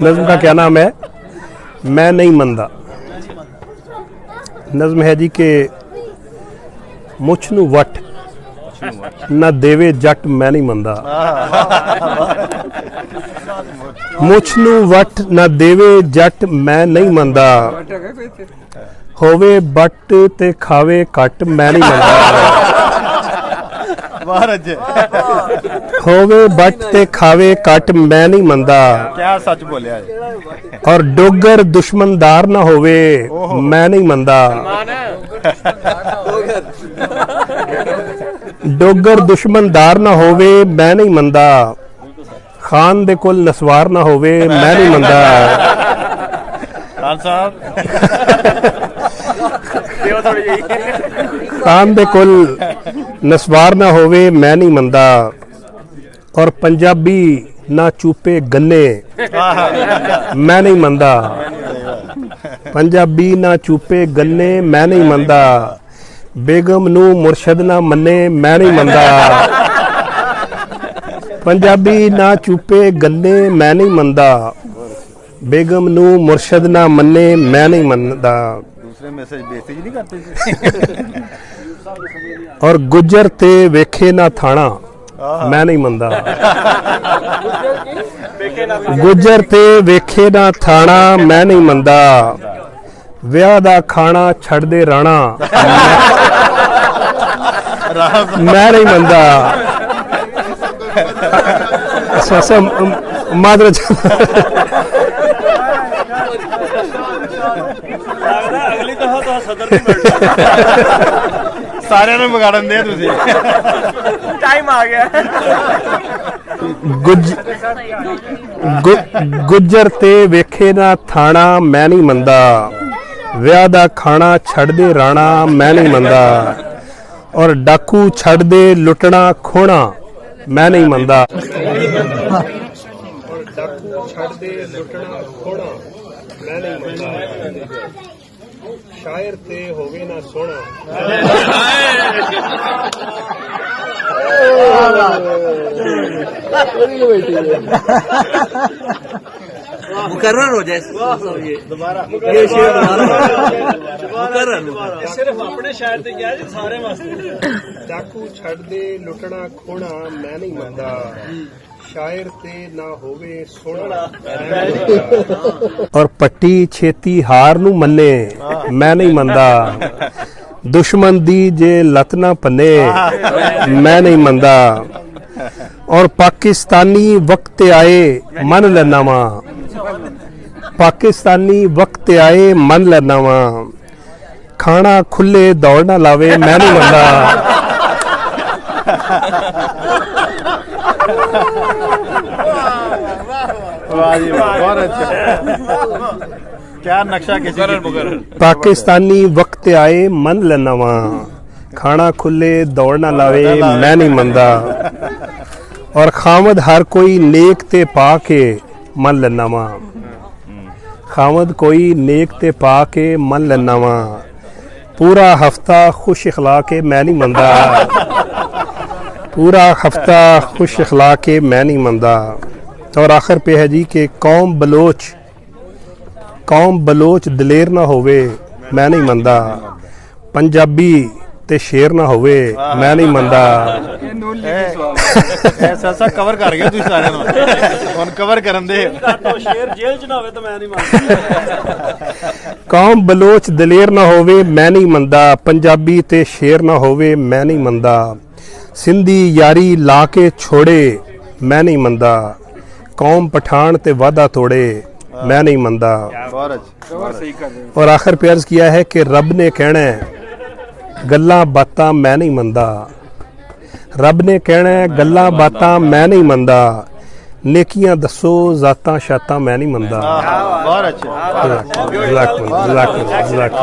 नज्म का क्या नाम है मैं नहीं ਮੰਦਾ ਨਜ਼ਮ ਹੈ ਜੀ ਕਿ ਮੁੱਛ ਨੂੰ ਵਟ ਨਾ ਦੇਵੇ ਜੱਟ ਮੈਂ ਨਹੀਂ ਮੰਦਾ ਮੁੱਛ ਨੂੰ ਵਟ ਨਾ ਦੇਵੇ ਜੱਟ ਮੈਂ ਨਹੀਂ ਮੰਦਾ ਹੋਵੇ ਬੱਟ ਤੇ ਖਾਵੇ ਘੱਟ ਮੈਂ ਨਹੀਂ ਮੰਦਾ ਮਹਾਰਾਜ ਹੋਵੇ ਬੱਟ ਤੇ ਖਾਵੇ ਘੱਟ ਮੈਂ ਨਹੀਂ ਮੰਦਾ ਕਿਆ ਸੱਚ ਬੋਲਿਆ ਹੈ ਔਰ ਡੋਗਰ ਦੁਸ਼ਮਨਦਾਰ ਨਾ ਹੋਵੇ ਮੈਂ ਨਹੀਂ ਮੰਦਾ ਡੋਗਰ ਦੁਸ਼ਮਨਦਾਰ ਨਾ ਹੋਵੇ ਮੈਂ ਨਹੀਂ ਮੰਦਾ ਖਾਨ ਦੇ ਕੋਲ ਨਸਵਾਰ ਨਾ ਹੋਵੇ ਮੈਂ ਨਹੀਂ ਮੰਦਾ ਖਾਨ ਸਾਹਿਬ। ਖਾਨ ਦੇ ਕੋਲ ਨਸਵਾਰ ਨਾ ਹੋਵੇ, ਮੈਂ ਨਹੀਂ ਮੰਦਾ ਔਰ ਪੰਜਾਬੀ ਨਾ ਚੂਪੇ ਗੰਨੇ, ਮੈਂ ਨਹੀਂ ਮੰਦਾ ਪੰਜਾਬੀ ਨਾ ਚੂਪੇ ਗੰਨੇ, ਮੈਂ ਨਹੀਂ ਮੰਦਾ ਬੇਗਮ ਨੂੰ ਮੁਰਸ਼ਦ ਨਾ ਮੰਨੇ, ਮੈਂ ਨਹੀਂ ਮੰਦਾ ਪੰਜਾਬੀ ਨਾ ਚੂਪੇ ਗੰਨੇ, ਮੈਂ ਨਹੀਂ ਮੰਦਾ ਬੇਗਮ ਨੂੰ ਮੁਰਸ਼ਦ ਨਾ ਮੰਨੇ, ਮੈਂ ਨਹੀਂ ਮੰਨਦਾ। ਦੂਸਰੇ ਮੈਸੇਜ ਬੇਇੱਜ਼ਤੀ ਨਹੀਂ ਕਰਦੇ ਔਰ ਗੁੱਜਰ ਤੇ ਵੇਖੇ ਨਾ ਥਾਣਾ ਮੈਂ ਨਹੀਂ ਮੰਨਦਾ। ਗੁੱਜਰ ਤੇ ਵੇਖੇ ਨਾ ਥਾਣਾ ਮੈਂ ਨਹੀਂ ਮੰਨਦਾ। ਵਿਆਹ ਦਾ ਖਾਣਾ ਛੱਡ ਦੇ ਰਾਣਾ। ਮੈਂ ਨਹੀਂ ਮੰਨਦਾ। ਸਸਮ ਮਾਦਰ ਅਗਲੀ ਦਫਾ ਤਾਂ ਸਦਰ ਨਹੀਂ ਮਿਲਦਾ ਸਾਰਿਆਂ ਨੂੰ ਵਿਗਾੜਨ ਦੇ ਤੁਸੀਂ। ਟਾਈਮ ਆ ਗਿਆ। ਗੁੱਜ ਗੁ- ਗੁੱਜਰ ਤੇ ਵੇਖੇ ਨਾ ਥਾਣਾ ਮੈਂ ਨਹੀਂ ਮੰਨਦਾ। ਵਿਆਹ ਦਾ ਖਾਣਾ ਛੱਡ ਦੇ ਰਾਣਾ ਮੈਂ ਨਹੀਂ ਮੰਨਦਾ। ਔਰ ਡਾਕੂ ਛੱਡ ਦੇ ਲੁੱਟਣਾ ਖੋਣਾ ਮੈਂ ਨਹੀਂ ਮੰਨਦਾ। ਸ਼ਾਇਰ ਤੇ ਹੋਵੇ ਨਾ ਸੋਹਣਾ। मुकर्रर हो जाए ये दोबारा ये शेर मुकर्रर ਸਿਰਫ ਆਪਣੇ ਸ਼ਾਇਰ ਤੇ ਕਿਹਾ ਜੀ ਸਾਰੇ ਵਾਸਤੇ ਡਾਕੂ ਛੱਡ ਦੇ ਲੁੱਟਣਾ ਖੋਣਾ ਮੈਂ ਨਹੀਂ ਮੰਨਦਾ ਸ਼ਾਇਰ ਤੇ ਨਾ ਹੋਵੇ ਸੋਹਣਾ ਔਰ ਪੱਟੀ ਛੇਤੀ ਹਾਰ ਨੂੰ ਮੰਨੇ ਮੈਂ ਨਹੀਂ ਮੰਨਦਾ ਦੁਸ਼ਮਣ ਦੀ ਜੇ ਲੱਤ ਨਾ ਪੰਨੇ ਮੈਂ ਨਹੀਂ ਮੰਨਦਾ ਔਰ ਪਾਕਿਸਤਾਨੀ ਵਕਤ ਆਏ ਮੰਨ ਲੈਣਾ ਵਾਂ ਪਾਕਿਸਤਾਨੀ ਵਕਤ ਆਏ ਮੰਨ ਲੈਣਾ ਵਾਂ। ਖਾਣਾ ਖੁੱਲੇ ਦੌੜ ਨਾ ਲਾਵੇ ਮੈਂ ਨਹੀਂ ਮੰਨਦਾ। ਵਾਹ ਜੀ ਵਾਹ, ਬਹੁਤ ਅੱਛਾ। ਕਿਆ ਨਕਸ਼ਾ ਕਿਸੇ ਦੀ ਪਾਕਿਸਤਾਨੀ ਵਕਤ ਆਏ ਮੰਨ ਲੈਣਾ ਵਾਂ। ਖਾਣਾ ਖੁੱਲੇ ਦੌੜ ਨਾ ਲਾਵੇ ਮੈਂ ਨਹੀਂ ਮੰਨਦਾ। ਔਰ ਖਾਮਦ ਹਰ ਕੋਈ ਨੇਕ ਤੇ ਪਾ ਕੇ ਮੰਨ ਲੈਣਾ ਵਾਂ ਖਾਮਦ ਕੋਈ ਨੇਕ ਤੇ ਪਾ ਕੇ ਮੰਨ ਲੈਣਾ ਵਾਂ ਪੂਰਾ ਹਫਤਾ ਖੁਸ਼ اخلاق ਕੇ ਮੈਂ ਨਹੀਂ ਮੰਨਦਾ ਪੂਰਾ ਹਫਤਾ ਖੁਸ਼ اخلاق ਕੇ ਮੈਂ ਨਹੀਂ ਮੰਨਦਾ ਔਰ ਆਖਰ पे ਹੈ ਜੀ ਕਿ ਕੌਮ ਬਲੋਚ ਕੌਮ ਬਲੋਚ ਦਲੇਰ ਨਾ ਹੋਵੇ ਮੈਂ ਨਹੀਂ ਮੰਨਦਾ ਪੰਜਾਬੀ ਤੇ ਸ਼ੇਰ ਨਾ ਹੋਵੇ ਮੈਂ ਨਹੀਂ ਮੰਨਦਾ ਐਸਾ ਐਸਾ ਕਵਰ ਕਰ ਗਿਆ ਤੁਸੀਂ ਸਾਰਿਆਂ ਨੂੰ ਹੁਣ ਕਵਰ ਕਰਨ ਦੇ ਤਾਂ ਸ਼ੇਰ ਜੇਲ੍ਹ ਚ ਨਾ ਹੋਵੇ ਤਾਂ ਮੈਂ ਨਹੀਂ ਮੰਨਦਾ ਕੌਮ ਬਲੋਚ ਦਲੇਰ ਨਾ ਹੋਵੇ ਮੈਂ ਨਹੀਂ ਮੰਨਦਾ ਪੰਜਾਬੀ ਤੇ ਸ਼ੇਰ ਨਾ ਹੋਵੇ ਮੈਂ ਨਹੀਂ ਮੰਨਦਾ ਸਿੰਧੀ ਯਾਰੀ ਲਾ ਕੇ ਛੋੜੇ ਮੈਂ ਨਹੀਂ ਮੰਨਦਾ ਕੌਮ ਪਠਾਨ ਤੇ ਵਾਦਾ ਤੋੜੇ ਮੈਂ ਨਹੀਂ ਮੰਨਦਾ ਬਹੁਤ ਅੱਛਾ ਔਰ ਆਖਰ पे अर्ज किया है कि ਰੱਬ ਨੇ ਕਹਿਣਾ ਹੈ, ਗੱਲਾਂ ਬਾਤਾਂ ਮੈਂ ਨਹੀਂ ਮੰਨਦਾ। ਰੱਬ ਨੇ ਕਹਿਣਾ ਗੱਲਾਂ ਬਾਤਾਂ ਮੈਂ ਨਹੀਂ ਮੰਨਦਾ। ਨੇਕੀਆਂ ਦੱਸੋ ਜ਼ਾਤਾਂ ਸ਼ਾਤਾਂ ਮੈਂ ਨਹੀਂ ਮੰਨਦਾ। ਬਹੁਤ ਅੱਛਾ ਜਜ਼ਾਕੁਮ ਜਜ਼ਾਕੁਮ ਜਜ਼ਾਕੁਮ